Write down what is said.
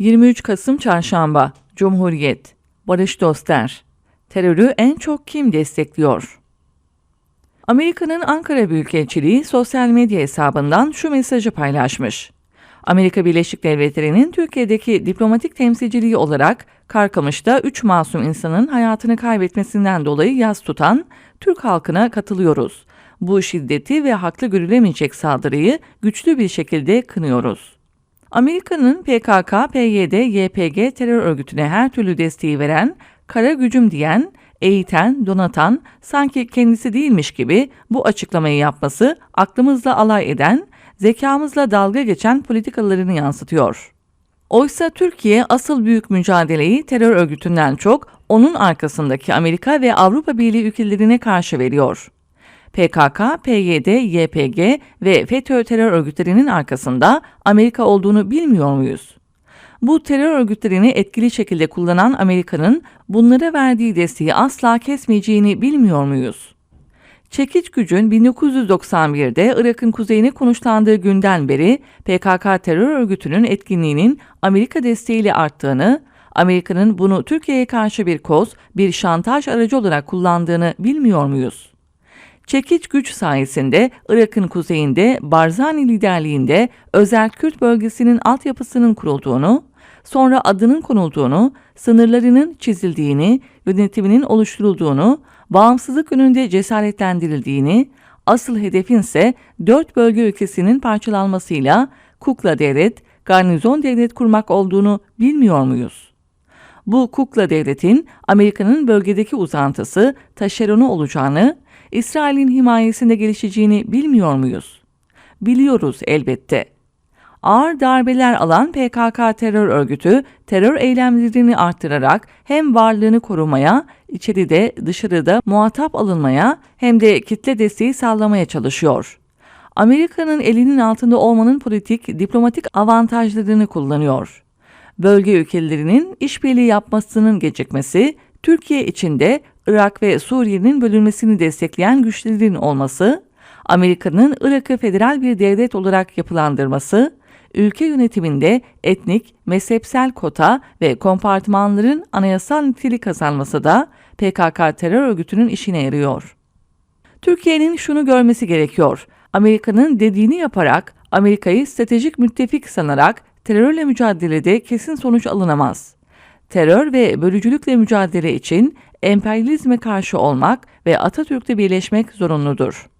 23 Kasım Çarşamba Cumhuriyet Barış Doster Terörü en çok kim destekliyor? Amerika'nın Ankara Büyükelçiliği sosyal medya hesabından şu mesajı paylaşmış. Amerika Birleşik Devletleri'nin Türkiye'deki diplomatik temsilciliği olarak Karkamış'ta 3 masum insanın hayatını kaybetmesinden dolayı yaz tutan Türk halkına katılıyoruz. Bu şiddeti ve haklı görülemeyecek saldırıyı güçlü bir şekilde kınıyoruz. Amerika'nın PKK, PYD, YPG terör örgütüne her türlü desteği veren, kara gücüm diyen, eğiten, donatan, sanki kendisi değilmiş gibi bu açıklamayı yapması aklımızla alay eden, zekamızla dalga geçen politikalarını yansıtıyor. Oysa Türkiye asıl büyük mücadeleyi terör örgütünden çok onun arkasındaki Amerika ve Avrupa Birliği ülkelerine karşı veriyor. PKK, PYD, YPG ve FETÖ terör örgütlerinin arkasında Amerika olduğunu bilmiyor muyuz? Bu terör örgütlerini etkili şekilde kullanan Amerika'nın bunlara verdiği desteği asla kesmeyeceğini bilmiyor muyuz? Çekiç gücün 1991'de Irak'ın kuzeyini konuşlandığı günden beri PKK terör örgütünün etkinliğinin Amerika desteğiyle arttığını, Amerika'nın bunu Türkiye'ye karşı bir koz, bir şantaj aracı olarak kullandığını bilmiyor muyuz? Çekiç güç sayesinde Irak'ın kuzeyinde Barzani liderliğinde özel Kürt bölgesinin altyapısının kurulduğunu, sonra adının konulduğunu, sınırlarının çizildiğini, yönetiminin oluşturulduğunu, bağımsızlık önünde cesaretlendirildiğini, asıl hedefin ise dört bölge ülkesinin parçalanmasıyla kukla devlet, garnizon devlet kurmak olduğunu bilmiyor muyuz? Bu kukla devletin Amerika'nın bölgedeki uzantısı, taşeronu olacağını, İsrail'in himayesinde gelişeceğini bilmiyor muyuz? Biliyoruz elbette. Ağır darbeler alan PKK terör örgütü terör eylemlerini arttırarak hem varlığını korumaya, içeride dışarıda muhatap alınmaya hem de kitle desteği sağlamaya çalışıyor. Amerika'nın elinin altında olmanın politik, diplomatik avantajlarını kullanıyor. Bölge ülkelerinin işbirliği yapmasının gecikmesi, Türkiye içinde Irak ve Suriye'nin bölünmesini destekleyen güçlerin olması, Amerika'nın Irak'ı federal bir devlet olarak yapılandırması, ülke yönetiminde etnik, mezhepsel kota ve kompartmanların anayasal nitelik kazanması da PKK terör örgütünün işine yarıyor. Türkiye'nin şunu görmesi gerekiyor. Amerika'nın dediğini yaparak, Amerika'yı stratejik müttefik sanarak terörle mücadelede kesin sonuç alınamaz. Terör ve bölücülükle mücadele için emperyalizme karşı olmak ve Atatürk'le birleşmek zorunludur.